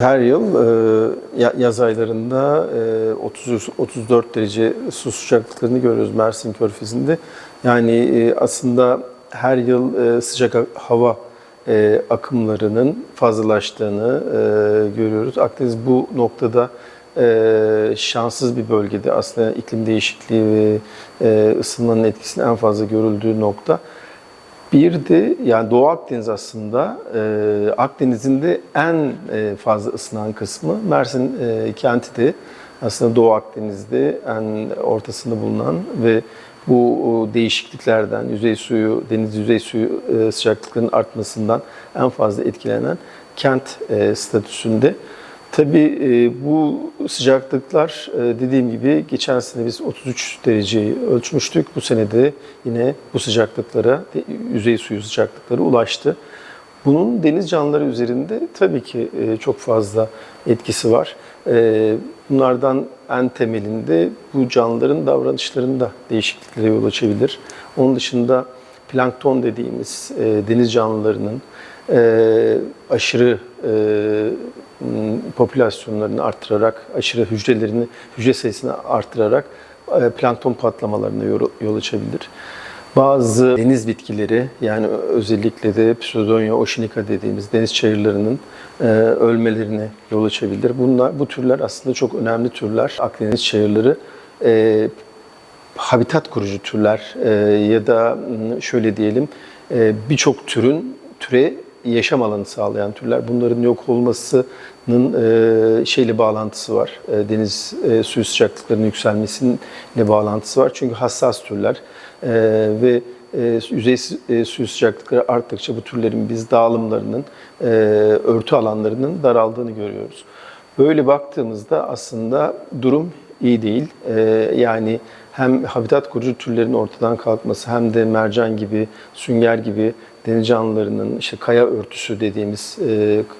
Her yıl e, ya- yaz aylarında e, 30 34 derece su sıcaklıklarını görüyoruz Mersin Körfezi'nde. Yani e, aslında her yıl e, sıcak ha- hava e, akımlarının fazlalaştığını e, görüyoruz. Akdeniz bu noktada e, şanssız bir bölgede aslında iklim değişikliği ve e, ısınmanın etkisinin en fazla görüldüğü nokta. Bir de yani Doğu Akdeniz aslında e, Akdeniz'in de en e, fazla ısınan kısmı Mersin e, kenti de aslında Doğu Akdeniz'de en ortasında bulunan ve bu değişikliklerden, yüzey suyu, deniz yüzey suyu e, sıcaklıklarının artmasından en fazla etkilenen kent e, statüsünde. Tabii e, bu sıcaklıklar e, dediğim gibi geçen sene biz 33 dereceyi ölçmüştük. Bu sene de yine bu sıcaklıklara, yüzey suyu sıcaklıkları ulaştı. Bunun deniz canlıları üzerinde tabii ki e, çok fazla etkisi var. Bunlardan en temelinde bu canlıların davranışlarında değişikliklere yol açabilir. Onun dışında plankton dediğimiz deniz canlılarının aşırı popülasyonlarını arttırarak, aşırı hücrelerini, hücre sayısını arttırarak e, plankton patlamalarına yol, açabilir. Bazı deniz bitkileri yani özellikle de Pseudonia oceanica dediğimiz deniz çayırlarının e, ölmelerine yol açabilir. Bunlar bu türler aslında çok önemli türler. Akdeniz çayırları e, habitat kurucu türler e, ya da m, şöyle diyelim e, birçok türün türe yaşam alanı sağlayan türler. Bunların yok olmasının e, şeyle bağlantısı var. E, deniz e, suyu sıcaklıklarının yükselmesiyle bağlantısı var. Çünkü hassas türler e, ve e, yüzey e, suyu sıcaklıkları arttıkça bu türlerin biz dağılımlarının, e, örtü alanlarının daraldığını görüyoruz. Böyle baktığımızda aslında durum iyi değil. Ee, yani hem habitat kurucu türlerin ortadan kalkması hem de mercan gibi, sünger gibi deniz canlılarının işte kaya örtüsü dediğimiz e,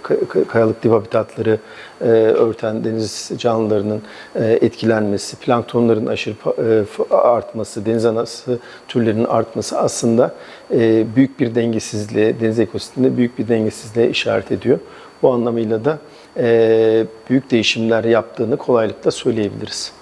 ka- ka- kayalık dip habitatları e, örten deniz canlılarının e, etkilenmesi, planktonların aşırı e, artması, deniz anası türlerinin artması aslında e, büyük bir dengesizliğe, deniz ekosisteminde büyük bir dengesizliğe işaret ediyor. Bu anlamıyla da e, büyük değişimler yaptığını kolaylıkla söyleyebiliriz.